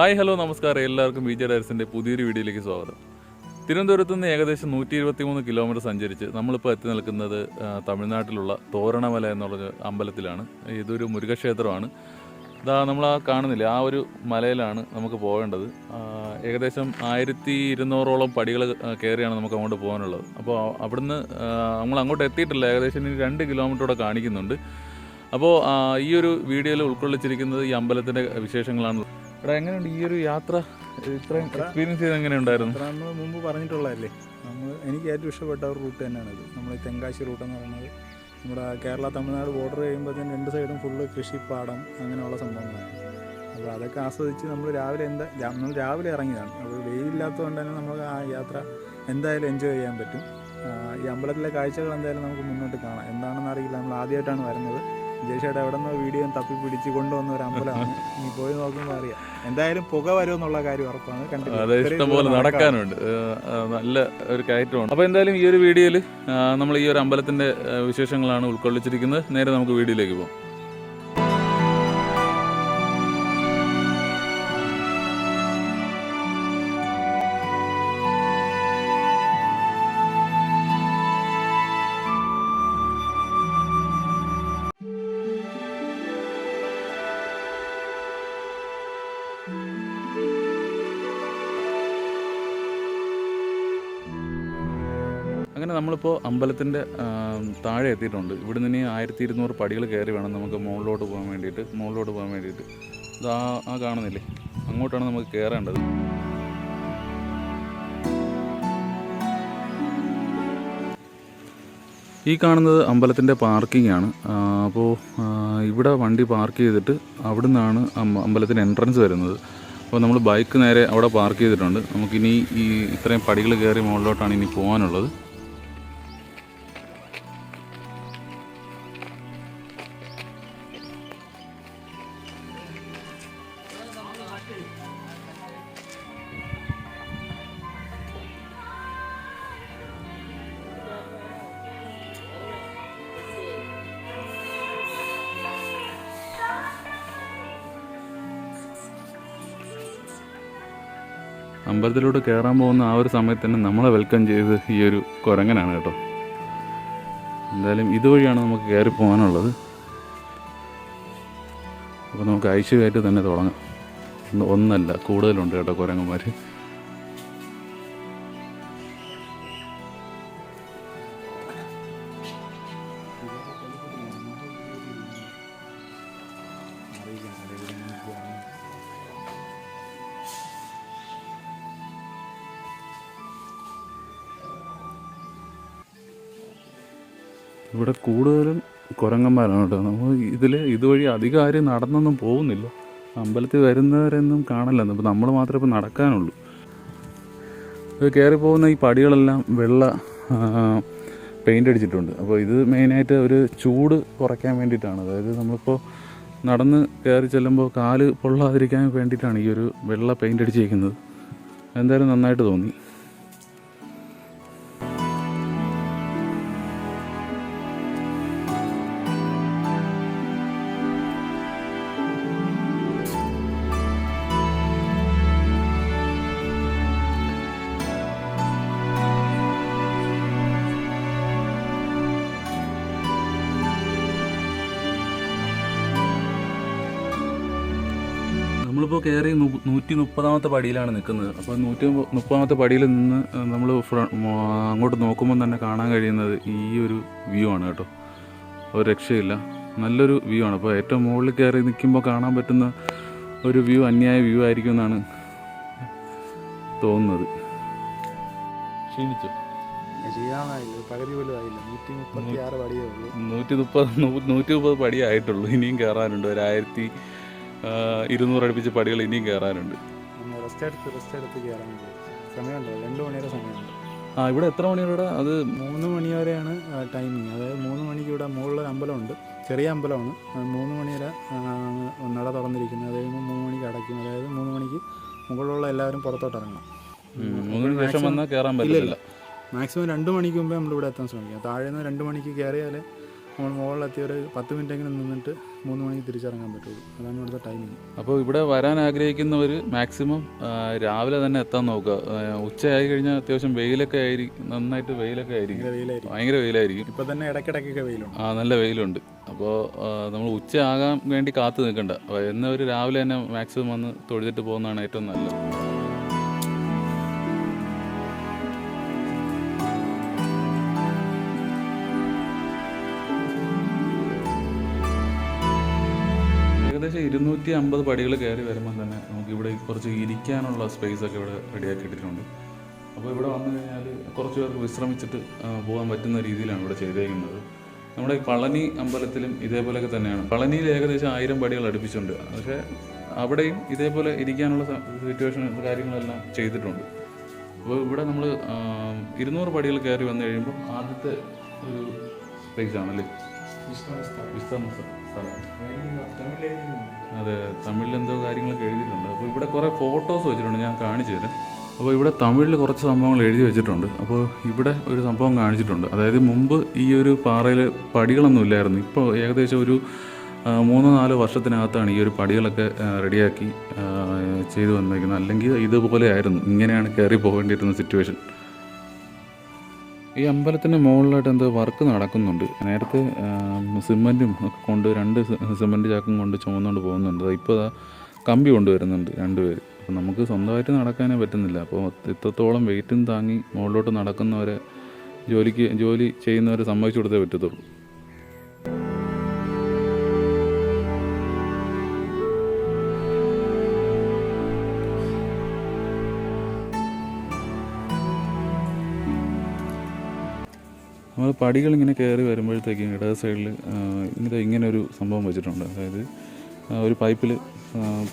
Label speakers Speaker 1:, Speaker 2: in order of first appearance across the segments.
Speaker 1: Hi hello നമസ്കാരം. എല്ലാവർക്കും B J ഡയർസിന്റെ പുതിയൊരു വീഡിയോയിലേക്ക് സ്വാഗതം. തിരുവനന്തപുരത്ത് നിന്ന് ഏകദേശം നൂറ്റി ഇരുപത്തി മൂന്ന് കിലോമീറ്റർ സഞ്ചരിച്ച് നമ്മളിപ്പോൾ എത്തി നിൽക്കുന്നത് തമിഴ്നാട്ടിലുള്ള തോരണമല എന്നുള്ള അമ്പലത്തിലാണ്. ഇതൊരു മുരുകക്ഷേത്രമാണ്. ഇതാ നമ്മൾ ആ കാണുന്നില്ല ആ ഒരു മലയിലാണ് നമുക്ക് പോകേണ്ടത്. ഏകദേശം ആയിരത്തി ഇരുന്നൂറോളം പടികൾ കയറിയാണ് നമുക്ക് അങ്ങോട്ട് പോകാനുള്ളത്. അപ്പോൾ അവിടുന്ന് നമ്മൾ അങ്ങോട്ട് എത്തിയിട്ടില്ല. ഏകദേശം ഇനി രണ്ട് കിലോമീറ്ററോടെ കാണിക്കുന്നുണ്ട്. അപ്പോൾ ഈ ഒരു വീഡിയോയിൽ ഉൾക്കൊള്ളിച്ചിരിക്കുന്നത് ഈ അമ്പലത്തിന്റെ വിശേഷങ്ങളാണ്. എടാ എങ്ങനെയുണ്ട്? ഈ ഒരു യാത്ര ഇത്രയും എക്സ്പീരിയൻസ് ചെയ്ത് എങ്ങനെയുണ്ടായിരുന്നു?
Speaker 2: അത്ര നമ്മൾ മുമ്പ് പറഞ്ഞിട്ടുള്ളതല്ലേ? നമ്മൾ എനിക്ക് ഏറ്റവും ഇഷ്ടപ്പെട്ട ഒരു റൂട്ട് തന്നെയാണ് ഇത് നമ്മൾ തെങ്കാശി റൂട്ട് എന്ന് പറയുന്നത്. നമ്മുടെ കേരള തമിഴ്നാട് ബോർഡർ കഴിയുമ്പോഴത്തേന് രണ്ട് സൈഡും ഫുള്ള് കൃഷിപ്പാടം അങ്ങനെയുള്ള സംഭവങ്ങളാണ്. അപ്പോൾ അതൊക്കെ ആസ്വദിച്ച് നമ്മൾ രാവിലെ എന്താ നമ്മൾ രാവിലെ ഇറങ്ങിയതാണ്. അപ്പോൾ വെയിലില്ലാത്തതുകൊണ്ട് തന്നെ നമുക്ക് ആ യാത്ര എന്തായാലും എൻജോയ് ചെയ്യാൻ പറ്റും. ഈ അമ്പലത്തിലെ കാഴ്ചകൾ എന്തായാലും നമുക്ക് മുന്നോട്ട് കാണാം. എന്താണെന്ന് അറിയില്ല. നമ്മൾ ആദ്യമായിട്ടാണ് വരുന്നത്. ജയ്ഷയുടെ എവിടെ നിന്നോ വീഡിയോ തപ്പി പിടിച്ച് കൊണ്ടുവന്ന ഒരു അമ്പലമാണ്. ഇനി പോയി നോക്കുമ്പോൾ അറിയാം. എന്തായാലും പുക വരുമെന്നുള്ള കാര്യം ഉറപ്പാണ്. കണ്ടില്ലേ?
Speaker 1: അതെ
Speaker 2: ഇത്രയും
Speaker 1: പോലെ നടക്കാനുണ്ട്. നല്ല ഒരു കയറ്റമാണ്. അപ്പോൾ എന്തായാലും ഈ ഒരു വീഡിയോയിൽ നമ്മൾ ഈ ഒരു അമ്പലത്തിന്റെ വിശേഷങ്ങളാണ് ഉൾക്കൊള്ളിച്ചിരിക്കുന്നത്. നേരെ നമുക്ക് വീഡിയോയിലേക്ക് പോകാം. നമ്മളിപ്പോൾ അമ്പലത്തിന്റെ താഴെ എത്തിയിട്ടുണ്ട്. ഇവിടെ നിന്ന് ആയിരത്തി ഇരുന്നൂറ് പടികൾ കയറി വേണം നമുക്ക് മുകളിലോട്ട് പോകാൻ വേണ്ടിയിട്ട് മുകളിലോട്ട് പോകാൻ വേണ്ടിയിട്ട്. ഇതാ ആ കാണുന്നില്ലേ? അങ്ങോട്ടാണ് നമുക്ക് കയറേണ്ടത് ഈ കാണുന്നത് അമ്പലത്തിന്റെ പാർക്കിംഗ് ആണ്. അപ്പോൾ ഇവിടെ വണ്ടി പാർക്ക് ചെയ്തിട്ട് അവിടെ നിന്നാണ് അമ്പലത്തിന്റെ എൻട്രൻസ് വരുന്നത്. അപ്പോൾ നമ്മൾ ബൈക്ക് നേരെ അവിടെ പാർക്ക് ചെയ്തിട്ടുണ്ട്. നമുക്കിനി ഈ ഇത്രയും പടികൾ കയറി മുകളിലോട്ടാണ് ഇനി പോകാനുള്ളത്. അമ്പലത്തിലോട്ട് കയറാൻ പോകുന്ന ആ ഒരു സമയത്ത് തന്നെ നമ്മളെ വെൽക്കം ചെയ്ത് ഈ ഒരു കുരങ്ങനാണ് കേട്ടോ. എന്തായാലും ഇതുവഴിയാണ് നമുക്ക് കയറി പോകാനുള്ളത്. അപ്പോൾ നമുക്ക് ഐശ്വര്യമായിട്ട് തന്നെ തുടങ്ങാം. ഒന്ന് ഒന്നല്ല കൂടുതലുണ്ട് കേട്ടോ കുരങ്ങന്മാർ ഇവിടെ കൂടുതലും കുരങ്ങന്മാരാണ് കേട്ടോ. നമ്മൾ ഇതിൽ ഇതുവഴി അധികം ആരും നടന്നൊന്നും പോകുന്നില്ല. അമ്പലത്തിൽ വരുന്നവരൊന്നും കാണല്ല. അപ്പോൾ നമ്മൾ മാത്രമേ ഇപ്പോൾ നടക്കാനുള്ളൂ. ഇത് കയറി പോകുന്ന ഈ പടികളെല്ലാം വെള്ള പെയിന്റ് അടിച്ചിട്ടുണ്ട്. അപ്പോൾ ഇത് മെയിനായിട്ട് ഒരു ചൂട് കുറയ്ക്കാൻ വേണ്ടിയിട്ടാണ്. അതായത് നമ്മളിപ്പോൾ നടന്ന് കയറി ചെല്ലുമ്പോൾ കാൽ പൊള്ളാതിരിക്കാൻ വേണ്ടിയിട്ടാണ് ഈ ഒരു വെള്ള പെയിന്റ് അടിച്ചിരിക്കുന്നത് എന്തായാലും നന്നായിട്ട് തോന്നി. നമ്മളിപ്പോൾ കയറി നൂറ്റി മുപ്പതാമത്തെ പടിയിലാണ് നിൽക്കുന്നത്. അപ്പോൾ നൂറ്റി മുപ്പതാമത്തെ പടിയിൽ നിന്ന് നമ്മൾ അങ്ങോട്ട് നോക്കുമ്പോൾ തന്നെ കാണാൻ കഴിയുന്നത് ഈ ഒരു വ്യൂ ആണ് കേട്ടോ. ഒരു രക്ഷയില്ല. നല്ലൊരു വ്യൂ ആണ്. അപ്പോൾ ഏറ്റവും മുകളിൽ കയറി നിൽക്കുമ്പോൾ കാണാൻ പറ്റുന്ന ഒരു വ്യൂ അന്യായ വ്യൂ ആയിരിക്കും എന്നാണ് തോന്നുന്നത്. ക്ഷീണിച്ചു?
Speaker 2: നൂറ്റി
Speaker 1: മുപ്പത് നൂറ്റി മുപ്പത് പടിയായിട്ടുള്ളൂ ഇനിയും കയറാനുണ്ട് ഒരു ആയിരത്തി ആ, ഇരുന്നൂറ് അടുപ്പിച്ച് പടികൾ ഇനിയും കയറാനുണ്ട്.
Speaker 2: നമ്മൾ റെസ്റ്റ് എടുത്ത് റെസ്റ്റ് എടുത്ത് കയറാനുണ്ട്. സമയമുണ്ടോ? രണ്ട് മണി സമയമുണ്ട്.
Speaker 1: ആ ഇവിടെ എത്ര മണിയോടെ? അത്
Speaker 2: മൂന്ന് മണി വരെയാണ് ടൈമിങ് അതായത് മൂന്ന് മണിക്ക് ഇവിടെ മുകളിലൊരു അമ്പലമുണ്ട്. ചെറിയ അമ്പലമാണ്. മൂന്ന് മണി വരെ നട തുറന്നിരിക്കുന്നത്. അത് കഴിയുമ്പോൾ മൂന്ന് മണിക്ക് അടയ്ക്കും. അതായത് മൂന്ന് മണിക്ക് മുകളിലുള്ള എല്ലാവരും പുറത്തോട്ട് ഇറങ്ങണം.
Speaker 1: ശേഷം വന്നാൽ കയറാൻ പറ്റില്ല
Speaker 2: മാക്സിമം രണ്ട് മണിക്ക് മുമ്പേ നമ്മൾ ഇവിടെ എത്താൻ ശ്രമിക്കുക താഴെ നിന്ന് രണ്ട് മണിക്ക് കയറിയാൽ നമ്മൾ മുകളിലെത്തി ഒരു പത്ത് മിനിറ്റെങ്കിലും നിന്നിട്ട് മൂന്ന് മണിക്ക് തിരിച്ചിറങ്ങാൻ പറ്റുള്ളൂ. അതാണ് ഇവിടുത്തെ ടൈമിങ്
Speaker 1: അപ്പോൾ ഇവിടെ വരാൻ ആഗ്രഹിക്കുന്നവർ മാക്സിമം രാവിലെ തന്നെ എത്താൻ നോക്കുക. ഉച്ചയായി കഴിഞ്ഞാൽ അത്യാവശ്യം വെയിലൊക്കെ ആയിരിക്കും നന്നായിട്ട് വെയിലൊക്കെ ആയിരിക്കും.
Speaker 2: ഭയങ്കര വെയിലായിരിക്കും.
Speaker 1: ഭയങ്കര വെയിലായിരിക്കും.
Speaker 2: ഇപ്പം തന്നെ ഇടയ്ക്കിടയ്ക്കൊക്കെ വെയിലുണ്ട്.
Speaker 1: ആ നല്ല വെയിലുണ്ട്. അപ്പോൾ നമ്മൾ ഉച്ചയാകാൻ വേണ്ടി കാത്തു നിൽക്കണ്ട. എന്നവർ രാവിലെ തന്നെ മാക്സിമം വന്ന് തൊഴുതിട്ട് പോകുന്നതാണ് ഏറ്റവും നല്ലത്. ഇരുന്നൂറ്റി അമ്പത് പടികൾ കയറി വരുമ്പോൾ തന്നെ നമുക്ക് ഇവിടെ കുറച്ച് ഇരിക്കാനുള്ള സ്പേസ് ഒക്കെ ഇവിടെ റെഡിയാക്കിയിട്ടുണ്ട് അപ്പോൾ ഇവിടെ വന്നു കഴിഞ്ഞാൽ കുറച്ച് പേർക്ക് വിശ്രമിച്ചിട്ട് പോകാൻ പറ്റുന്ന രീതിയിലാണ് ഇവിടെ ചെയ്തേക്കുന്നത്. നമ്മുടെ ഈ പളനി അമ്പലത്തിലും ഇതേപോലെയൊക്കെ തന്നെയാണ്. പളനിയിൽ ഏകദേശം ആയിരം പടികൾ അടുപ്പിച്ചിട്ടുണ്ട്. പക്ഷേ അവിടെയും ഇതേപോലെ ഇരിക്കാനുള്ള സിറ്റുവേഷൻ കാര്യങ്ങളെല്ലാം ചെയ്തിട്ടുണ്ട്. അപ്പോൾ ഇവിടെ നമ്മൾ ഇരുന്നൂറ് പടികൾ കയറി വന്നു കഴിയുമ്പോൾ ആദ്യത്തെ ഒരു സ്പേസ് ആണല്ലേ? വിശ്രമ സ്ഥലം അതെ തമിഴിൽ എന്തോ കാര്യങ്ങളൊക്കെ എഴുതിയിട്ടുണ്ട്. അപ്പോൾ ഇവിടെ കുറേ ഫോട്ടോസ് വെച്ചിട്ടുണ്ട് ഞാൻ കാണിച്ചു തരാം. അപ്പോൾ ഇവിടെ തമിഴിൽ കുറച്ച് സംഭവങ്ങൾ എഴുതി വെച്ചിട്ടുണ്ട്. അപ്പോൾ ഇവിടെ ഒരു സംഭവം കാണിച്ചിട്ടുണ്ട്. അതായത് മുമ്പ് ഈ ഒരു പാറയിൽ പടികളൊന്നും ഇല്ലായിരുന്നു. ഇപ്പോൾ ഏകദേശം ഒരു മൂന്നോ നാലോ വർഷത്തിനകത്താണ് ഈ ഒരു പടികളൊക്കെ റെഡിയാക്കി ചെയ്തു വന്നിരിക്കുന്നത്. അല്ലെങ്കിൽ ഇതുപോലെ ആയിരുന്നു. ഇങ്ങനെയാണ് കയറി പോകേണ്ടിയിരുന്ന സിറ്റുവേഷൻ ഈ അമ്പലത്തിന് മുകളിലായിട്ട് എന്തോ വർക്ക് നടക്കുന്നുണ്ട്. നേരത്തെ സിമന്റും ഒക്കെ കൊണ്ട് രണ്ട് സിമന്റ് ചാക്കും കൊണ്ട് ചുമന്നുകൊണ്ട് പോകുന്നുണ്ട്. ഇപ്പോൾ അതാ കമ്പി കൊണ്ടുവരുന്നുണ്ട് രണ്ടുപേർ അപ്പോൾ നമുക്ക് സ്വന്തമായിട്ട് നടക്കാനേ പറ്റുന്നില്ല. അപ്പോൾ ഇത്രത്തോളം വെയിറ്റും താങ്ങി മുകളിലോട്ട് നടക്കുന്നവരെ ജോലിക്ക് ജോലി ചെയ്യുന്നവരെ സമ്മതിച്ചു കൊടുത്തേ പറ്റത്തുള്ളൂ. നമ്മൾ പടികൾ ഇങ്ങനെ കയറി വരുമ്പോഴത്തേക്കും ഇടത് സൈഡിൽ ഇങ്ങനെ ഇങ്ങനെ ഒരു സംഭവം വെച്ചിട്ടുണ്ട്. അതായത് ഒരു പൈപ്പിൽ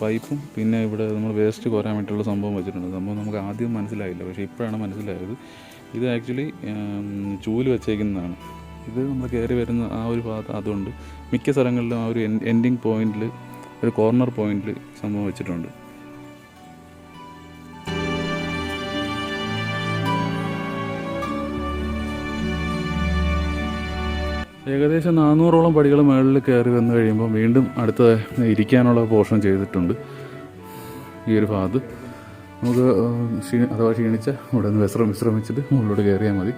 Speaker 1: പൈപ്പും പിന്നെ ഇവിടെ നമ്മൾ വേസ്റ്റ് കോരാൻ വേണ്ടിയിട്ടുള്ള സംഭവം വെച്ചിട്ടുണ്ട്. സംഭവം നമുക്ക് ആദ്യം മനസ്സിലായില്ല. പക്ഷേ ഇപ്പോഴാണ് മനസ്സിലായത്. ഇത് ആക്ച്വലി ചൂൽ വെച്ചേക്കുന്നതാണ്. ഇത് നമ്മൾ കയറി വരുന്ന ആ ഒരു ഭാഗത്ത് അതുകൊണ്ട് മിക്ക സ്ഥലങ്ങളിലും ആ ഒരു എൻഡിങ് പോയിന്റിൽ ഒരു കോർണർ പോയിന്റിൽ സംഭവം വെച്ചിട്ടുണ്ട്. ഏകദേശം നാനൂറോളം പടികൾ മുകളിൽ കയറി വന്നു കഴിയുമ്പോൾ വീണ്ടും അടുത്ത ഇരിക്കാനുള്ള പോർഷൻ ചെയ്തിട്ടുണ്ട് ഈ ഒരു ഭാഗത്ത്. നമുക്ക് അഥവാ ക്ഷീണിച്ച ഇവിടെ നിന്ന് വിശ്രമം വിശ്രമിച്ചിട്ട് മുകളിലോട്ട് കയറിയാൽ മതി.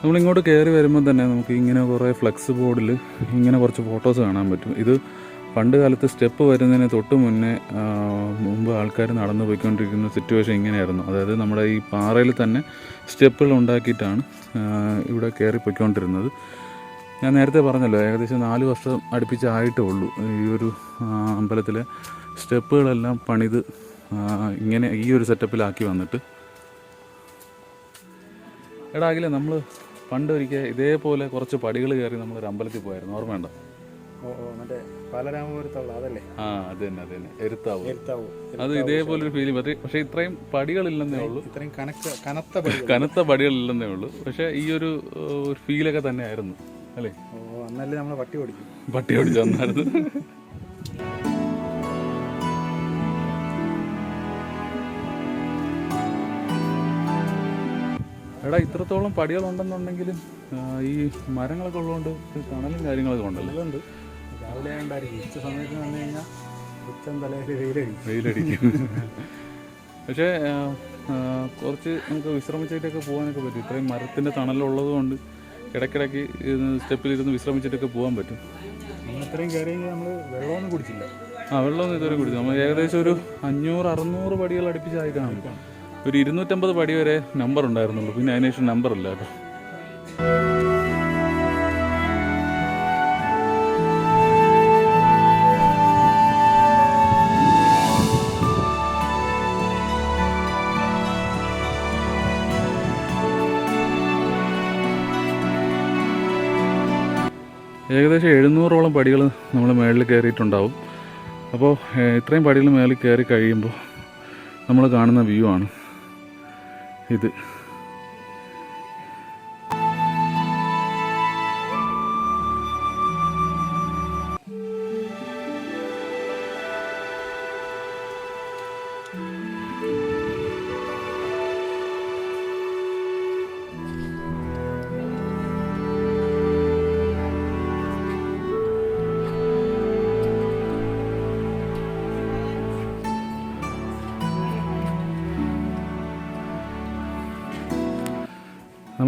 Speaker 1: നമ്മളിങ്ങോട്ട് കയറി വരുമ്പോൾ തന്നെ നമുക്ക് ഇങ്ങനെ കുറേ ഫ്ലെക്സ് ബോർഡിൽ ഇങ്ങനെ കുറച്ച് ഫോട്ടോസ് കാണാൻ പറ്റും. ഇത് പണ്ട് കാലത്ത് സ്റ്റെപ്പ് വരുന്നതിന് തൊട്ട് മുന്നേ മുമ്പ് ആൾക്കാർ നടന്നു പോയിക്കൊണ്ടിരിക്കുന്ന സിറ്റുവേഷൻ ഇങ്ങനെയായിരുന്നു. അതായത് നമ്മുടെ ഈ പാറയിൽ തന്നെ സ്റ്റെപ്പുകൾ ഉണ്ടാക്കിയിട്ടാണ് ഇവിടെ കയറി പോയിക്കൊണ്ടിരുന്നത്. ഞാൻ നേരത്തെ പറഞ്ഞല്ലോ ഏകദേശം നാല് വർഷം അടുപ്പിച്ചായിട്ടേ ഉള്ളൂ. ഈ ഒരു അമ്പലത്തിലെ സ്റ്റെപ്പുകളെല്ലാം പണിത് ഇങ്ങനെ ഈ ഒരു സെറ്റപ്പിലാക്കി വന്നിട്ട്. എടാ നമ്മൾ പണ്ട് ഒരിക്കൽ ഇതേപോലെ കുറച്ച് പടികൾ കയറി നമ്മളൊരു അമ്പലത്തിൽ പോയായിരുന്നു. ഓർമ്മയുണ്ടോ?
Speaker 2: മറ്റേ പാലരാമപുരത്തുള്ള അതല്ലേ?
Speaker 1: ആ അത് തന്നെ അത് തന്നെ. എരുത്താവ്
Speaker 2: എരുത്താവോ
Speaker 1: അത് ഇതേപോലെ ഒരു ഫീലിംഗ് പക്ഷേ പക്ഷേ ഇത്രയും പടികളില്ലെന്നേ ഉള്ളൂ.
Speaker 2: ഇത്രയും കനക്ക കനത്ത പടി
Speaker 1: കനത്ത പടികളില്ലെന്നേ ഉള്ളൂ. പക്ഷെ ഈ ഒരു ഒരു ഫീലൊക്കെ തന്നെ ആയിരുന്നു അല്ലേ
Speaker 2: അന്നല്ലേ നമ്മൾ പട്ടി ഓടിച്ചു
Speaker 1: പട്ടി ഓടിച്ചു വന്നായിരുന്നു. എടാ ഇത്രത്തോളം പടികളുണ്ടെന്നുണ്ടെങ്കിലും ഉണ്ടെന്നുണ്ടെങ്കിലും ഈ മരങ്ങളൊക്കെ ഉള്ളതുകൊണ്ട് കണലും തണലും കാര്യങ്ങളൊക്കെ ഉണ്ടല്ലോ?
Speaker 2: രാവിലെ ഉണ്ടായിരിക്കും ഉച്ച സമയത്ത് വന്നു കഴിഞ്ഞാൽ ഉച്ചം തലയിൽ വെയിലടിക്കും
Speaker 1: വെയിലടിക്കും. പക്ഷേ കുറച്ച് നമുക്ക് വിശ്രമിച്ചിട്ടൊക്കെ പോകാനൊക്കെ പറ്റും. ഇത്രയും മരത്തിന്റെ തണലുള്ളത് കൊണ്ട് ഇടയ്ക്കിടയ്ക്ക് സ്റ്റെപ്പിലിരുന്ന് വിശ്രമിച്ചിട്ടൊക്കെ പോകാൻ പറ്റും.
Speaker 2: ഇത്രയും കയറി നമ്മൾ വെള്ളമൊന്നും കുടിച്ചില്ല.
Speaker 1: ആ വെള്ളമൊന്നും ഇതുവരെ കുടിച്ചു നമ്മൾ ഏകദേശം ഒരു അഞ്ഞൂറ് അറുന്നൂറ് പടികൾ അടുപ്പിച്ചായിട്ടാണ്. ഒരു ഇരുന്നൂറ്റമ്പത് പടി വരെ നമ്പർ ഉണ്ടായിരുന്നുള്ളൂ. പിന്നെ അതിനുശേഷം നമ്പർ ഇല്ല കേട്ടോ. ഏകദേശം എഴുന്നൂറോളം പടികൾ നമ്മൾ മേളിൽ കയറിയിട്ടുണ്ടാവും. അപ്പോൾ ഇത്രയും പടികൾ മേളിൽ കയറി കഴിയുമ്പോൾ നമ്മൾ കാണുന്ന വ്യൂ ആണ് ഇത്.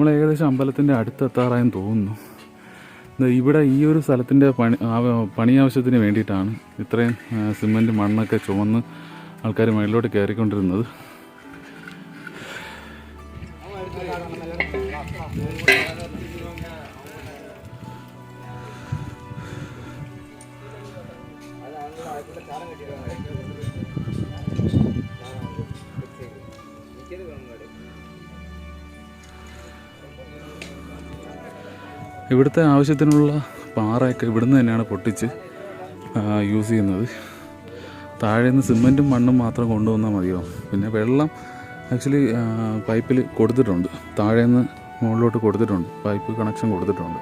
Speaker 1: നമ്മൾ ഏകദേശം അമ്പലത്തിന്റെ അടുത്തെത്താറായെന്ന് തോന്നുന്നു. ഇവിടെ ഈ ഒരു സ്ഥലത്തിന്റെ പണി പണി ആവശ്യത്തിന് വേണ്ടിയിട്ടാണ് ഇത്രയും സിമെന്റ് മണ്ണൊക്കെ ചുമന്ന് ആൾക്കാർ മേളിലോട്ട് കയറിക്കൊണ്ടിരുന്നത്. ഇവിടുത്തെ ആവശ്യത്തിനുള്ള പാറയൊക്കെ ഇവിടുന്ന് തന്നെയാണ് പൊട്ടിച്ച് യൂസ് ചെയ്യുന്നത്. താഴെ നിന്ന് സിമെന്റും മണ്ണും മാത്രം കൊണ്ടുവന്നാൽ മതിയോ? പിന്നെ വെള്ളം ആക്ച്വലി പൈപ്പിൽ കൊടുത്തിട്ടുണ്ട്. താഴെ നിന്ന് മുകളിലോട്ട് കൊടുത്തിട്ടുണ്ട്. പൈപ്പ് കണക്ഷൻ കൊടുത്തിട്ടുണ്ട്.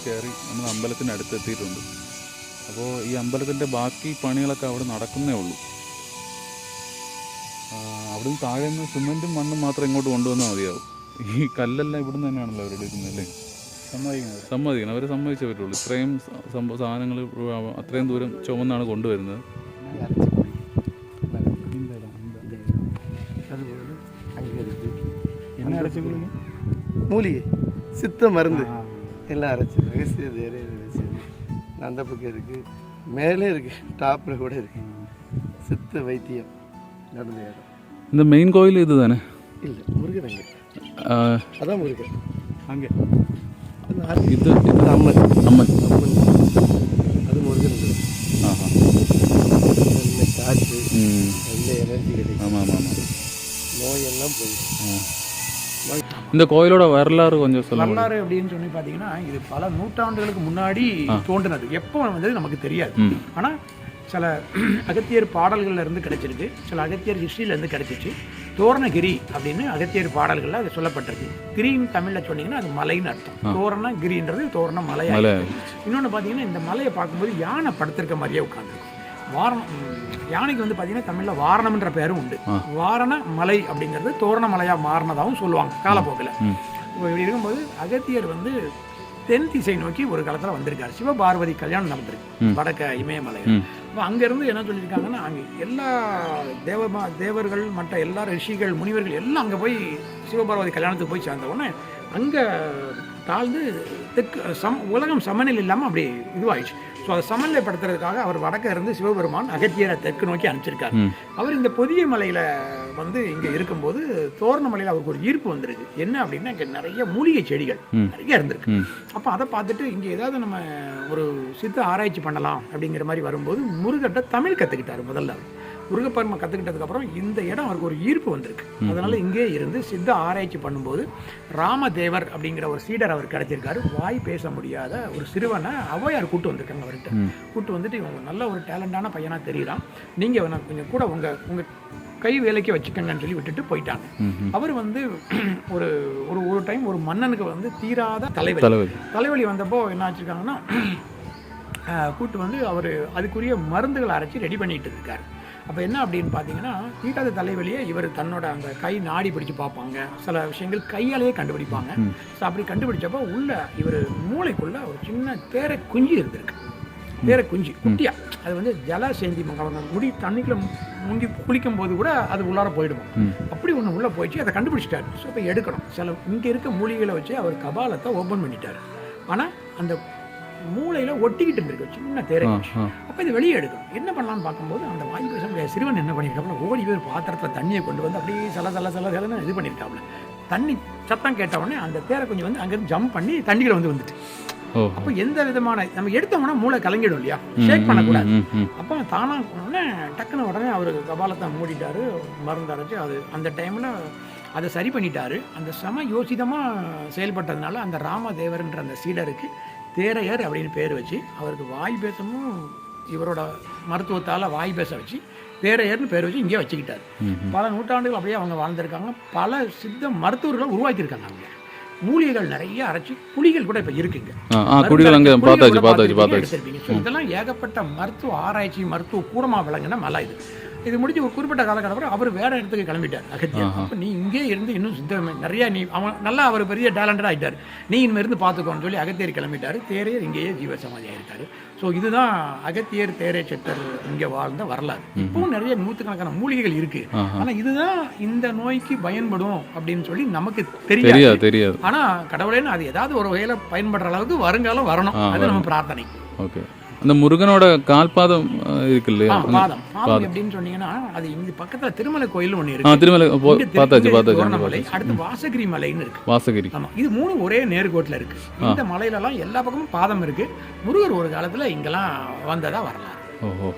Speaker 1: കയറി നമ്മൾ അമ്പലത്തിൻ്റെ അടുത്ത് എത്തിയിട്ടുണ്ട് അപ്പോൾ ഈ അമ്പലത്തിൻ്റെ ബാക്കി പണികളൊക്കെ അവിടെ നടക്കുന്നേ ഉള്ളൂ ആ, അവിടുന്ന് താഴെ നിന്ന് സിമെൻറ്റും മണ്ണും മാത്രം ഇങ്ങോട്ട് കൊണ്ടുവന്നാൽ മതിയാവും ഈ കല്ലെല്ലാം ഇവിടുന്ന് തന്നെയാണല്ലോ അവരോട് എടുക്കുന്നല്ലേ
Speaker 2: സമ്മതിക്കുന്നത്
Speaker 1: സമ്മതിക്കണം അവർ സമ്മതിച്ചേ പറ്റുള്ളൂ ഇത്രയും സ- സംഭവ സാധനങ്ങൾ അത്രയും ദൂരം ചുമന്നാണ് കൊണ്ടുവരുന്നത്
Speaker 3: அதுபோல் அங்கே இருக்கு
Speaker 2: എന്നെ അരച്ചു
Speaker 3: மூலிகை சித்த மருந்து எல்லாம் அரைச்சி வீசியது எரியுது வீசியது அந்த பக்கம் இருக்குது மேலே இருக்குது டாப்பில் கூட இருக்குது சித்த வைத்தியம் நடந்த இடம்.
Speaker 1: இந்த மெயின் கோயில் இது தானே
Speaker 3: இல்லை முருகன் அங்கே. அதான் முருகன். அங்கே.
Speaker 1: இது
Speaker 3: இது. அம்மன்.
Speaker 1: அம்மன்.
Speaker 3: அம்மன். அது முருகன் ஆஹா. காற்று நல்ல எனர்ஜி கிடைக்கும்.
Speaker 1: ஆமாம் ஆமாம் ஆமாம்.
Speaker 3: நோயெல்லாம் போயிடும்.
Speaker 1: இந்த கோயிலோட வரலாறு கொஞ்சம் சொல்ல முடியுமா?
Speaker 4: வரலாறு அப்படின்னு சொல்லி பார்த்தீங்கன்னா இது பல நூற்றாண்டுகளுக்கு முன்னாடி தோன்றினது. எப்போ வந்தது நமக்கு தெரியாது. ஆனால் சில அகத்தியர் பாடல்கள்ல இருந்து கிடைச்சிருக்கு. சில அகத்தியர் ஹிஸ்ட்ரியில இருந்து கிடைச்சிச்சு. தோரணகிரி அப்படின்னு அகத்தியர் பாடல்கள்ல அது சொல்லப்பட்டிருக்கு. கிரின்னு தமிழ்ல சொன்னீங்கன்னா அது மலைன்னு அர்த்தம். தோரண கிரின்றது தோரண மலையா
Speaker 1: மலை.
Speaker 4: இன்னொன்று பார்த்தீங்கன்னா இந்த மலையை பார்க்கும்போது யானை படுத்திருக்க மாதிரியே உட்காந்துருக்கும் வாரணம் யானைக்கு வந்து பார்த்தீங்கன்னா தமிழில் வாரணம்ன்ற பேரும் உண்டு. வாரண மலை அப்படிங்கிறது தோரண மலையாக மாறினதாகவும் சொல்லுவாங்க காலப்போக்கில். இப்போ இப்படி இருக்கும்போது அகத்தியர் வந்து தென் திசை நோக்கி ஒரு காலத்தில் வந்திருக்காரு. சிவபார்வதி கல்யாணம் நடந்திருக்கு வடக்க இமயமலையில்
Speaker 1: ம்.
Speaker 4: அப்போ அங்கேருந்து என்ன சொல்லியிருக்காங்கன்னா அங்கே எல்லா தேவமா தேவர்கள் மற்ற எல்லா ரிஷிகள் முனிவர்கள் எல்லாம் அங்கே போய் சிவபார்வதி கல்யாணத்துக்கு போய் சேர்ந்த உடனே அங்கே தாழ்ந்து தெற்கு சம் உலகம் சமநிலை இல்லாமல் அப்படி இதுவாயிடுச்சு ஸோ அதை சமநிலைப்படுத்துறதுக்காக அவர் வடக்க இருந்து சிவபெருமான் அகத்தியரை தெற்கு நோக்கி அனுப்பிச்சிருக்காரு. அவர் இந்த பொதிய மலையில் வந்து இங்கே இருக்கும்போது தோரண மலையில் அவருக்கு ஒரு ஈர்ப்பு வந்திருக்கு என்ன அப்படின்னா இங்கே நிறைய மூலிகை செடிகள். நிறைய இருந்திருக்கு. அப்போ அதை பார்த்துட்டு இங்கே ஏதாவது நம்ம ஒரு சித்த ஆராய்ச்சி பண்ணலாம் அப்படிங்கிற மாதிரி வரும்போது முருகட்ட தமிழ் கற்றுக்கிட்டாரு முதல்ல அவர் முருகப்பெருமை கற்றுக்கிட்டதுக்கப்புறம் இந்த இடம் அவருக்கு ஒரு ஈர்ப்பு வந்திருக்கு. அதனால இங்கே இருந்து சித்த ஆராய்ச்சி பண்ணும்போது ராமதேவர் அப்படிங்கிற ஒரு சீடர் அவர் கிடைச்சிருக்காரு. வாய் பேச முடியாத ஒரு சிறுவனை ஔவையார் கூட்டு வந்திருக்காங்க அவர்கிட்ட. கூட்டு வந்துட்டு இவங்க நல்ல ஒரு டேலண்டான பையனாக தெரியுறான். நீங்கள் கொஞ்சம் கூட உங்கள் உங்கள் கை வேலைக்கு வச்சுக்கங்கன்னு சொல்லி விட்டுட்டு போயிட்டாங்க. அவர் வந்து ஒரு ஒரு ஒரு டைம் ஒரு மன்னனுக்கு வந்து தீராத தலைவலி.
Speaker 1: தலைவலி.
Speaker 4: வந்தப்போ என்ன வச்சுருக்காங்கன்னா கூட்டு வந்து அவர் அதுக்குரிய மருந்துகளை அரைச்சி ரெடி பண்ணிட்டு இருக்காரு. அப்போ என்ன அப்படின்னு பார்த்தீங்கன்னா தீட்டாத தலைவலியை இவர் தன்னோட அந்த கை நாடி பிடிச்சு பார்ப்பாங்க. சில விஷயங்கள் கையாலேயே கண்டுபிடிப்பாங்க. ஸோ அப்படி கண்டுபிடிச்சப்போ உள்ள இவர் மூளைக்குள்ள ஒரு சின்ன தேரை குஞ்சு இருந்திருக்கு. தேரை குஞ்சு குட்டியா. அது வந்து ஜல சேந்தி அவங்க முடி தண்ணிக்குள்ள முங்கி குளிக்கும் போது கூட அது உள்ளார போயிடுமா. அப்படி ஒன்று உள்ளே போயிடுச்சு அதை கண்டுபிடிச்சிட்டாரு. ஸோ இப்போ எடுக்கணும். சில இங்கே இருக்க மூலிகளை வச்சு அவர் கபாலத்தை ஓப்பன் பண்ணிட்டாரு. ஆனால் அந்த மூளையில் ஒட்டிக்கிட்டு இருந்திருக்கு. சின்ன தேரை அப்போ இது வெளியே எடுக்கணும். என்ன பண்ணலாம்னு பார்க்கும்போது அந்த வாயு பேச முடியாது சிறுவன் என்ன பண்ணியிருக்காப்புல? ஓடி போய் பாத்திரத்தில் தண்ணியை கொண்டு வந்து அப்படியே சல சல சல சலன்னு இது பண்ணியிருக்காப்புல. தண்ணி சத்தம் கேட்ட உடனே அந்த தேரை கொஞ்சம் வந்து அங்கேருந்து ஜம்ப் பண்ணி தண்ணிக்குள்ள வந்து வந்துட்டு அப்போ எந்த விதமான நம்ம எடுத்தோம்னா மூளை கலங்கிடும் இல்லையா? ஷேக் பண்ணக்கூடாது. அப்போ தானாக உடனே டக்குன்னு உடனே அவர் கபாலத்தை மூடிட்டாரு மருந்து அரைச்சு அது அந்த டைமில் அதை சரி பண்ணிட்டாரு. அந்த சம யோசிதமாக செயல்பட்டதுனால அந்த ராமதேவர்ன்ற அந்த சீடருக்கு தேரையர் அப்படின்னு பேர் வச்சு அவருக்கு வாய் பேசமும் இவரோட மருத்துவத்தால் வாய் பேச வச்சு தேரையர்னு பேர் வச்சு இங்கே வச்சுக்கிட்டாரு. பல நூற்றாண்டுகள் அப்படியே அவங்க வாழ்ந்திருக்காங்க. பல சித்த மருத்துவர்களை உருவாக்கியிருக்காங்க அவங்க. மூலிகைகள் நிறைய அரைச்சி புலிகள் கூட இப்போ இருக்குங்க.
Speaker 1: பார்த்தாச்சு பார்த்தாச்சு பார்த்தாச்சு.
Speaker 4: இதெல்லாம் ஏகப்பட்ட மருத்துவ ஆராய்ச்சி மருத்துவ கூடமா விளங்குன மலை இது. இது முடிஞ்சு ஒரு குறிப்பிட்ட அப்புறம் அவர் வேற இடத்துக்கு கிளம்பிட்டார் அகத்தியர். அப்போ நீ இங்கே இருந்து இன்னும் சித்த நிறைய நீ அவன் நல்லா அவர் பெரிய டேலண்டடாக ஆயிட்டார். நீ இனிமே இருந்து பார்த்துக்கோன்னு சொல்லி அகத்தியர் கிளம்பிட்டார். தேரையர் இங்கேயே ஜீவசமாதி ஆயிருக்காரு ஸோ இதுதான் அகத்தியர் தேரை செட்டர் இங்கே வாழ்ந்த வரலாறு. இப்பவும் நிறைய நூற்றுக்கணக்கான மூலிகைகள் இருக்கு.
Speaker 1: ஆஹா.
Speaker 4: ஆனா இதுதான் இந்த நோய்க்கு பயன்படும் அப்படின்னு சொல்லி நமக்கு
Speaker 1: தெரியாது.
Speaker 4: தெரியாது
Speaker 1: தெரியாது.
Speaker 4: ஆனா கடவுளேன்னு அது ஏதாவது ஒரு வகையில பயன்படுற அளவுக்கு வருங்காலம் வரணும். அது நம்ம பிரார்த்தனை.
Speaker 1: ஓகே. அந்த முருகனோட கால்பாதம் அஹ், இருக்கு இல்லையா
Speaker 4: ஆ,
Speaker 1: அந்த-
Speaker 4: பாதம் பாதம் எப்படின்னு சொன்னீங்கன்னா அது இங்க பக்கத்துல திருமலை கோயில் ஒண்ணு
Speaker 1: ஆ
Speaker 4: இருக்கு
Speaker 1: திருமலை போ-
Speaker 4: இங்க திரு-
Speaker 1: பார்த்தாச்சு
Speaker 4: இங்க
Speaker 1: பார்த்தாச்சு
Speaker 4: தோரணமலை
Speaker 1: பார்த்தாச்சு.
Speaker 4: அடுத்து வாசகிரி மலைன்னு இருக்கு
Speaker 1: வாசகிரி
Speaker 4: ஆமா இது மூணு ஒரே நேர்கோட்டில் இருக்கு இந்த மலையில எல்லாம் எல்லா பக்கமும் பாதம் இருக்கு முருகர் ஒரு காலத்துல இங்கெல்லாம் வந்ததா வரலாறு
Speaker 1: ஓஹோ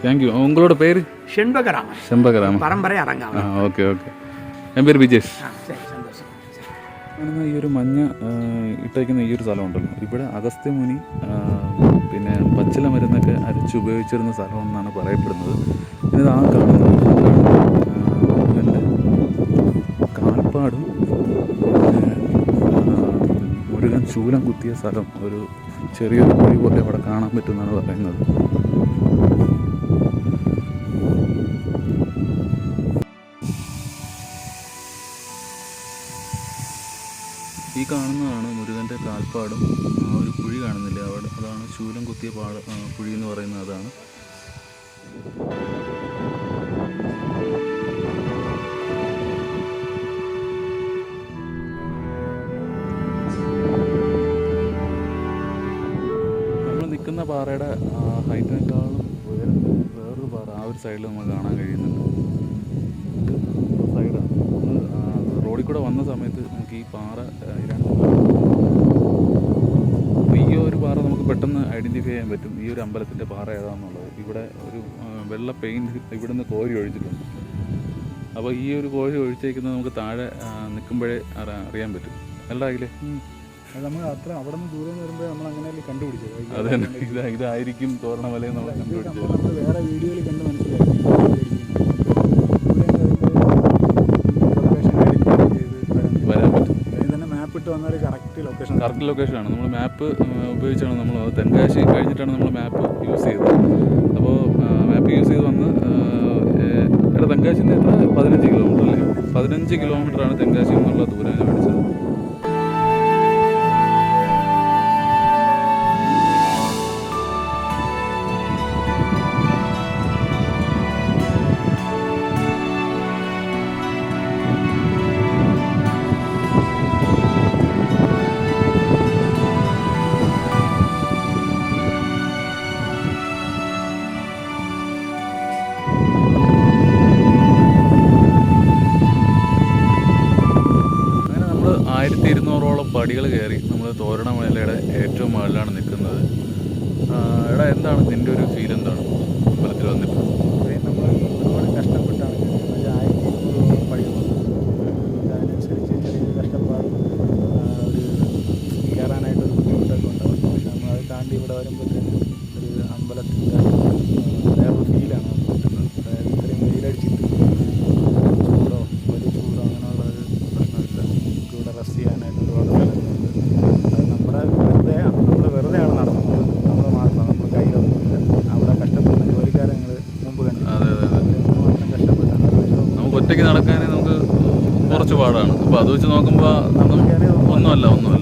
Speaker 1: தேங்க்யூ உங்களோட பேர்
Speaker 4: செண்பகராமன்
Speaker 1: செம்பகராமன்
Speaker 4: പരമ്പര
Speaker 1: ആ
Speaker 4: ഇറങ്ങാം
Speaker 1: ഓക്കെ ഓക്കെ എൻ്റെ പേര് വിജേഷ്
Speaker 4: ആ, ശരി സന്തോഷം ശരി.
Speaker 1: കാണുന്ന ഈ ഒരു മഞ്ഞ ആ, ഇട്ടേക്കുന്ന ഈ ഒരു സ്ഥലമുണ്ടല്ലോ ഇവിടെ അഗസ്ത്യമുനി ആ, പിന്നെ പച്ചില മരുന്നൊക്കെ അരച്ച് ഉപയോഗിച്ചിരുന്ന സ്ഥലം എന്നാണ് പറയപ്പെടുന്നത് ഇത് ആ കാണുന്നത് മുരുകന്റെ കാൽപ്പാടും മുരുകൻ ശൂലം കുത്തിയ സ്ഥലം. ഒരു ചെറിയൊരു കുഴി പോലെ അവിടെ കാണാൻ പറ്റുമെന്നാണ് പറയുന്നത്. ഈ കാണുന്നതാണ് കാൽപ്പാടും ആ ഒരു കുഴി കാണുന്നില്ല അവിടെ? അതാണ് ശൂലം കുത്തിയ പാട കുഴി എന്ന് പറയുന്നത് അതാണ്. നിൽക്കുന്ന പാറയുടെ ഹൈറ്റിനേക്കാളും വേറെ വേറൊരു പാറ ആ ഒരു സൈഡിൽ നമ്മൾ കാണാൻ കഴിയുന്നുണ്ട്. സൈഡാണ് നമ്മൾ റോഡിൽ കൂടെ വന്ന സമയത്ത് നമുക്ക് ഈ പാറ ആ, ഈ രണ്ട് അപ്പോൾ ഈ ഒരു പാറ നമുക്ക് പെട്ടെന്ന് ഐഡന്റിഫൈ ചെയ്യാൻ പറ്റും. ഈ ഒരു അമ്പലത്തിന്റെ പാറ ഏതാണെന്നുള്ളത് ഇവിടെ ഒരു വെള്ള പെയിന്റ് ഇവിടെ നിന്ന് കോരി ഒഴിച്ചിട്ടുണ്ട്. അപ്പോൾ ഈ ഒരു കോഴി ഒഴിച്ചേക്കുന്നത് നമുക്ക് താഴെ നിൽക്കുമ്പോഴേ അറിയാൻ പറ്റും. അല്ലാകില്ലേ
Speaker 2: അത് നമ്മൾ അത്ര അവിടെ നിന്ന് ദൂരെ നിന്ന് വരുമ്പോൾ നമ്മൾ അങ്ങനെ കണ്ടുപിടിച്ചത്?
Speaker 1: അതെ ഇതായിരിക്കും എന്നുള്ള കണ്ടുപിടിച്ചത്.
Speaker 2: വേറെ വീഡിയോയിൽ കണ്ട് മനസ്സിലാക്കി കറക്റ്റ്
Speaker 1: ലൊക്കേഷനാണ് നമ്മൾ മാപ്പ് ഉപയോഗിച്ചാണ് നമ്മൾ തെങ്കാശി കഴിഞ്ഞിട്ടാണ് നമ്മൾ മാപ്പ് യൂസ് ചെയ്തത്. അപ്പോൾ മാപ്പ് യൂസ് ചെയ്ത് വന്ന് ഇവിടെ നിന്ന് എത്ര? പതിനഞ്ച് കിലോമീറ്റർ അല്ലേ? പതിനഞ്ച് കിലോമീറ്ററാണ് തെങ്കാശി എന്നുള്ള ദൂരം ഞാൻ അങ്ങനെ പടികൾ കയറി നമ്മൾ തോരണമലയുടെ ഏറ്റവും മുകളിലാണ് നിൽക്കുന്നത്. എടാ എന്താണ് നിന്റെ ഒരു ഫീൽ എന്താണ് അമ്പലത്തിൽ വന്നിട്ട്
Speaker 2: നമ്മൾ ഒരുപാട് കഷ്ടപ്പെട്ടാണ് ഒരു ആയിരത്തി ഇരുന്നൂറോളം പടി അതിനനുസരിച്ച് ചെറിയൊരു കഷ്ടപ്പാടും ആ, ഒരു കയറാനായിട്ട് ഒരു ബുദ്ധിമുട്ടൊക്കെ ഉണ്ടാവും പക്ഷെ നമ്മൾ അത് താണ്ടി ഇവിടെ വരുമ്പോഴത്തേനും ഒരു അമ്പലത്തിന്റെ വേറൊരു ഫീലാണ് നമുക്ക് കിട്ടുന്നത് അതായത് ഇത്രയും വെയിലടിച്ചിട്ട് ചൂടോ വലിയ ചൂടോ അങ്ങനെയുള്ള ഒരു പ്രശ്നമില്ല നമുക്ക് ഇവിടെ റെസ്റ്റ് ചെയ്യാനായിട്ട് ഒരുപാട് സ്ഥലങ്ങളുണ്ട് അത് നമ്മുടെ വെറുതെ നമ്മൾ വെറുതെയാണ് നടന്നത് നമ്മൾ മാത്രം നമ്മൾ കയ്യിലൊന്നുമില്ല അവിടെ കഷ്ടപ്പെടുന്ന ജോലിക്കാരെ ഞങ്ങൾ മുമ്പ് കണ്ടിട്ടുണ്ട്
Speaker 1: അതെ അതെ അതെ
Speaker 2: അവർ മാത്രം കഷ്ടപ്പെട്ടാണ്
Speaker 1: നമുക്ക് ഒറ്റയ്ക്ക് നടക്കാനേ നമുക്ക് കുറച്ച് പാടാണ് അപ്പോൾ അത് വെച്ച് നോക്കുമ്പോൾ ഒന്നുമല്ല ഒന്നുമല്ല.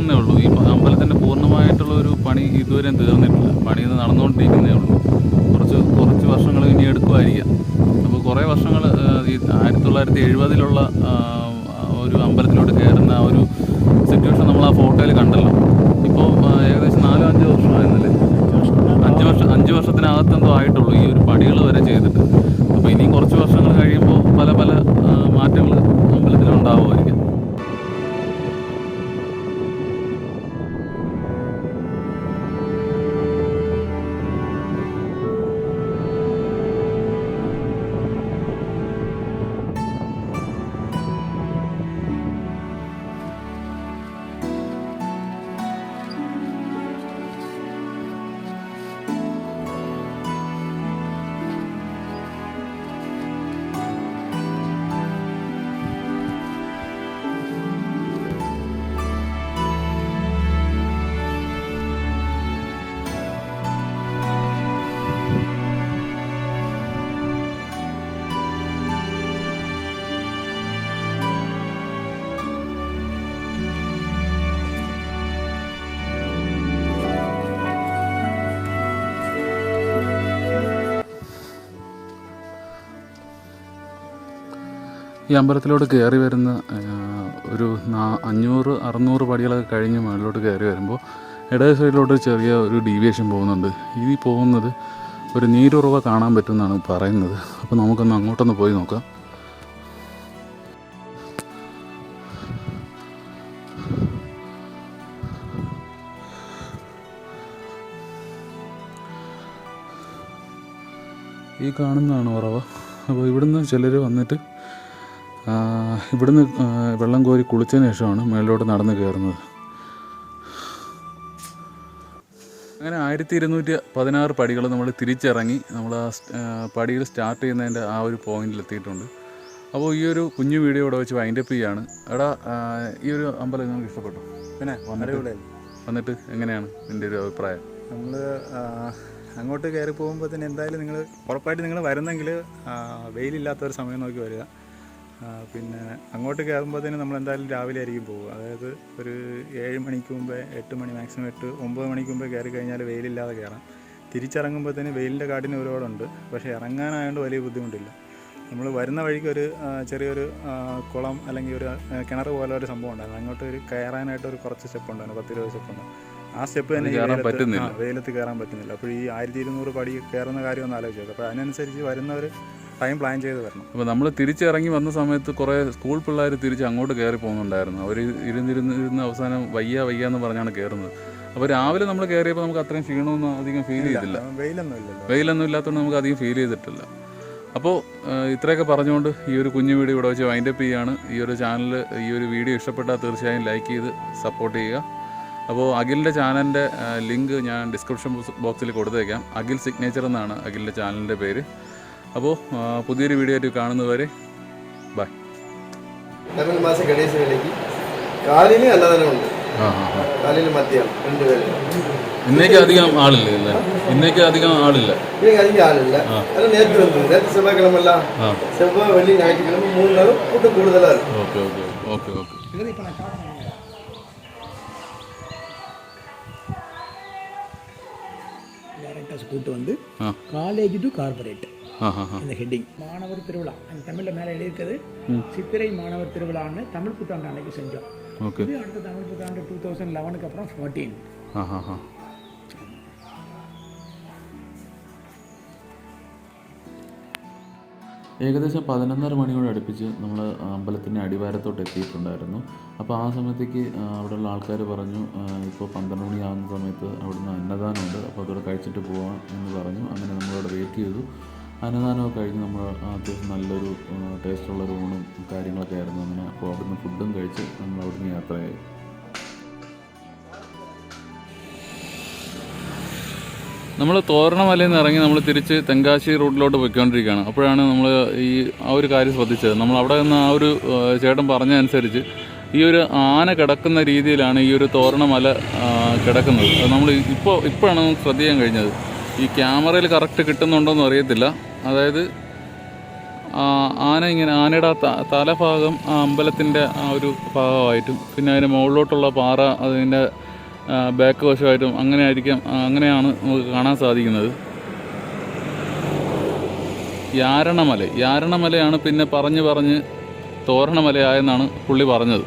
Speaker 1: നടക്കുന്നേ ഉള്ളൂ. ഈ അമ്പലത്തിന്റെ പൂർണമായിട്ടുള്ള ഒരു പണി ഇതുവരെയും തീർന്നിട്ടില്ല പണി ഇത് നടന്നുകൊണ്ടിരിക്കുന്നേ ഉള്ളൂ. കുറച്ച് കുറച്ച് വർഷങ്ങൾ ഇനി എടുക്കുമായിരിക്കാം. അപ്പോൾ കുറേ വർഷങ്ങൾ ഈ ആയിരത്തി തൊള്ളായിരത്തി എഴുപതിലുള്ള ഒരു അമ്പലത്തിലോട്ട് കയറുന്ന ഒരു സിറ്റുവേഷൻ നമ്മൾ ആ ഫോട്ടോയിൽ കണ്ടല്ലോ. ഇപ്പോൾ ഏകദേശം നാലോ അഞ്ചോ വർഷമായിരുന്നല്ലേ അഞ്ച് വർഷം അഞ്ച് വർഷത്തിനകത്തെന്തോ ആയിട്ടുള്ളൂ ഈ ഒരു പണികൾ വരെ ചെയ്തിട്ട്. അപ്പോൾ ഇനിയും കുറച്ച് വർഷങ്ങൾ കഴിയുമ്പോൾ പല പല മാറ്റങ്ങൾ അമ്പലത്തിൽ ഈ അമ്പലത്തിലോട്ട് കയറി വരുന്ന ഒരു അഞ്ഞൂറ് അറുന്നൂറ് പടികളൊക്കെ കഴിഞ്ഞ് മുകളിലോട്ട് കയറി വരുമ്പോൾ ഇടത് സൈഡിലോട്ട് ചെറിയ ഒരു ഡീവിയേഷൻ പോകുന്നുണ്ട്. ഈ പോകുന്നത് ഒരു നീരുറവ കാണാൻ പറ്റുമെന്നാണ് പറയുന്നത്. അപ്പോൾ നമുക്കൊന്ന് അങ്ങോട്ടൊന്ന് പോയി നോക്കാം. ഈ കാണുന്നതാണ് ഉറവ. അപ്പോൾ ഇവിടുന്ന് ചിലർ വന്നിട്ട് ഇവിടുന്ന് വെള്ളം കോരി കുളിച്ചതിന് ശേഷമാണ് മേളിലോട്ട് നടന്ന് കയറുന്നത്. അങ്ങനെ ആയിരത്തി ഇരുന്നൂറ്റി പതിനാറ് പടികൾ നമ്മൾ തിരിച്ചിറങ്ങി നമ്മൾ ആ പടികൾ സ്റ്റാർട്ട് ചെയ്യുന്നതിന്റെ ആ ഒരു പോയിന്റിൽ എത്തിയിട്ടുണ്ട് അപ്പോൾ ഈ ഒരു കുഞ്ഞു വീഡിയോ ഇവിടെ വെച്ച് വൈൻഡപ്പ് ചെയ്യാണ്. എടാ ഈ ഒരു അമ്പലം നിങ്ങൾക്ക് ഇഷ്ടപ്പെട്ടു?
Speaker 2: പിന്നെ അടിപൊളിയല്ലേ
Speaker 1: വന്നിട്ട് എങ്ങനെയാണ് നിന്റെ ഒരു അഭിപ്രായം?
Speaker 2: നമ്മൾ അങ്ങോട്ട് കയറി പോകുമ്പോൾ തന്നെ എന്തായാലും നിങ്ങൾ ഉറപ്പായിട്ട് നിങ്ങൾ വരുന്നെങ്കിൽ വെയിലില്ലാത്ത ഒരു സമയം നോക്കി വരിക. പിന്നെ അങ്ങോട്ട് കയറുമ്പോഴത്തേന് നമ്മൾ എന്തായാലും രാവിലെ ആയിരിക്കും പോകുക അതായത് ഒരു ഏഴ് മണിക്ക് മുമ്പേ എട്ട് മണി മാക്സിമം എട്ട് ഒമ്പത് മണിക്ക് മുമ്പേ കയറി കഴിഞ്ഞാൽ വെയിലില്ലാതെ കയറാം. തിരിച്ചിറങ്ങുമ്പോഴത്തേന് വെയിലിന്റെ കാട്ടിന് ഒരുപാടുണ്ട്. പക്ഷേ ഇറങ്ങാനായതുകൊണ്ട് വലിയ ബുദ്ധിമുട്ടില്ല. നമ്മൾ വരുന്ന വഴിക്ക് ഒരു ചെറിയൊരു കുളം അല്ലെങ്കിൽ ഒരു കിണർ പോലെ ഒരു സംഭവം ഉണ്ടായിരുന്നു. അങ്ങോട്ട് ഒരു കയറാനായിട്ട് ഒരു കുറച്ച് സ്റ്റെപ്പ് ഉണ്ടായിരുന്നു പത്ത് ഇരുപത് സ്റ്റെപ്പ് ഉണ്ടായിരുന്നു. ആ സ്റ്റെപ്പ് തന്നെ
Speaker 1: കയറാൻ
Speaker 2: വെയിലത്ത് കയറാൻ പറ്റുന്നില്ല. അപ്പോൾ ഈ ആയിരത്തി ഇരുന്നൂറ് പടി കയറുന്ന കാര്യം ഒന്ന് ആലോചിച്ച് അപ്പോൾ അതിനനുസരിച്ച് വരുന്നവർ ടൈം പ്ലാൻ ചെയ്ത് വരണം.
Speaker 1: അപ്പോൾ നമ്മൾ തിരിച്ചിറങ്ങി വന്ന സമയത്ത് കുറേ സ്കൂൾ പിള്ളേർ തിരിച്ച് അങ്ങോട്ട് കയറി പോകുന്നുണ്ടായിരുന്നു. അവർ ഇരുന്നിരുന്ന് ഇരുന്ന് അവസാനം വയ്യ വയ്യ എന്ന് പറഞ്ഞാണ് കയറുന്നത് അപ്പോൾ രാവിലെ നമ്മൾ കയറിയപ്പോൾ നമുക്ക് അത്രയും ക്ഷീണമൊന്നും അധികം ഫീൽ ചെയ്തില്ല.
Speaker 2: വെയിലൊന്നും
Speaker 1: വെയിലൊന്നും ഇല്ലാത്തതുകൊണ്ട് നമുക്ക് അധികം ഫീൽ ചെയ്തിട്ടില്ല. അപ്പോൾ ഇത്രയൊക്കെ പറഞ്ഞുകൊണ്ട് ഈ ഒരു കുഞ്ഞു വീഡിയോ ഇവിടെ വെച്ച് വൈൻഡപ്പ് ചെയ്യുകയാണ് ഈ ഒരു ചാനൽ ഈ ഒരു വീഡിയോ ഇഷ്ടപ്പെട്ടാൽ തീർച്ചയായും ലൈക്ക് ചെയ്ത് സപ്പോർട്ട് ചെയ്യുക. അപ്പോൾ അഖിലിന്റെ ചാനലിന്റെ ലിങ്ക് ഞാൻ ഡിസ്ക്രിപ്ഷൻ ബോക്സിൽ കൊടുത്തേക്കാം. അഖിൽ സിഗ്നേച്ചർ എന്നാണ് അഖിലിന്റെ ചാനലിന്റെ പേര്. അപ്പോൾ പുതിയൊരു വീഡിയോ ആയിട്ട് കാണുന്നതുവരെ ബൈ
Speaker 3: தமிழ் மாத கடைசி வேலைக்கு காலையிலையும் அன்னதானம் உண்டு
Speaker 1: ആ ആ ആ
Speaker 3: காலையில் மத்தியானம் ரெண்டு வேலை
Speaker 1: ഇന്നേക്ക് അധികം ആളില്ല അല്ലേ ഇന്നേക്ക് അധികം ആളില്ല
Speaker 3: இன்னைக்கு அதிகம் ஆள் இல்லை ஆனால் நேற்று வந்தது நேற்று செவ்வாய்க்கிழமெல்லாம்
Speaker 1: ആ
Speaker 3: செவ்வாய் வெள்ளி ஞாயிற்றுக்கிழமை மூணு நாளும் கூட்டம் கூடுதலாக இருக்கும்
Speaker 1: ഓക്കെ ഓക്കെ ഓക്കെ ഓക്കെ
Speaker 4: இது இப்போ நான் காட்டுறேன் டேரக்டர்ஸ் கூட்டு வந்து
Speaker 1: ஆ.
Speaker 4: காலேஜ் டு கார்பரேட்
Speaker 1: ആ ആ ആ
Speaker 4: இந்த ஹெட்டிங் மாணவர் திருவிழா அந்த தமிழில் மேலே எழுதியிருக்கிறது சித்திரை மாணவர் திருவிழான்னு தமிழ் புத்தாண்டு அன்னைக்கு செஞ்சோம்
Speaker 1: ഓക്കെ
Speaker 4: இது அடுத்த தமிழ் புத்தாண்டு டூ தௌசண்ட் லெவனுக்கு அப்புறம் ஃபோர்டீன்
Speaker 1: ആ ആ ആ ഏകദേശം പതിനൊന്നര മണിയോട് അടുപ്പിച്ച് നമ്മൾ അമ്പലത്തിൻ്റെ അടിവാരത്തോട്ട് എത്തിയിട്ടുണ്ടായിരുന്നു അപ്പോൾ ആ സമയത്തേക്ക് ആ, അവിടെയുള്ള ആൾക്കാർ പറഞ്ഞു ഇപ്പോൾ പന്ത്രണ്ട് മണിയാകുന്ന സമയത്ത് അവിടുന്ന് അന്നദാനമുണ്ട് അപ്പോൾ അതോടെ കഴിച്ചിട്ട് പോവാം എന്ന് പറഞ്ഞു അങ്ങനെ നമ്മളവിടെ വെയിറ്റ് ചെയ്തു അന്നദാനമൊക്കെ കഴിഞ്ഞ് നമ്മൾ അത്യാവശ്യം നല്ലൊരു ടേസ്റ്റുള്ളൊരു ഊണും കാര്യങ്ങളൊക്കെ ആയിരുന്നു. അങ്ങനെ അപ്പോൾ അവിടുന്ന് ഫുഡും കഴിച്ച് നമ്മൾ അവിടുന്ന് യാത്രയായി. നമ്മൾ തോരണമലയിൽ നിന്ന് ഇറങ്ങി നമ്മൾ തിരിച്ച് തെങ്കാശി റൂട്ടിലോട്ട് പോയിക്കൊണ്ടിരിക്കുകയാണ്. അപ്പോഴാണ് നമ്മൾ ഈ ആ ഒരു കാര്യം ശ്രദ്ധിച്ചത്. നമ്മൾ അവിടെ നിന്ന് ആ ഒരു ചേട്ടൻ പറഞ്ഞ അനുസരിച്ച് ഈ ഒരു ആന കിടക്കുന്ന രീതിയിലാണ് ഈ ഒരു തോരണമല കിടക്കുന്നത്. നമ്മൾ ഇപ്പോൾ ഇപ്പോഴാണ് നമുക്ക് ശ്രദ്ധിക്കാൻ കഴിഞ്ഞത്. ഈ ക്യാമറയിൽ കറക്റ്റ് കിട്ടുന്നുണ്ടോയെന്ന് അറിയത്തില്ല. അതായത് ആന ഇങ്ങനെ ആനയുടെ തലഭാഗം ആ അമ്പലത്തിന്റെ ആ ഒരു ഭാഗമായിട്ടും പിന്നെ അതിന്റെ മുകളിലോട്ടുള്ള പാറ അതിന്റെ ബാക്ക് വശമായിട്ടും അങ്ങനെ ആയിരിക്കാം അങ്ങനെയാണ് നമുക്ക് കാണാൻ സാധിക്കുന്നത്. യാരണമല യാരണമലയാണ് പിന്നെ പറഞ്ഞ് പറഞ്ഞ് തോരണമലയായെന്നാണ് പുള്ളി പറഞ്ഞത്.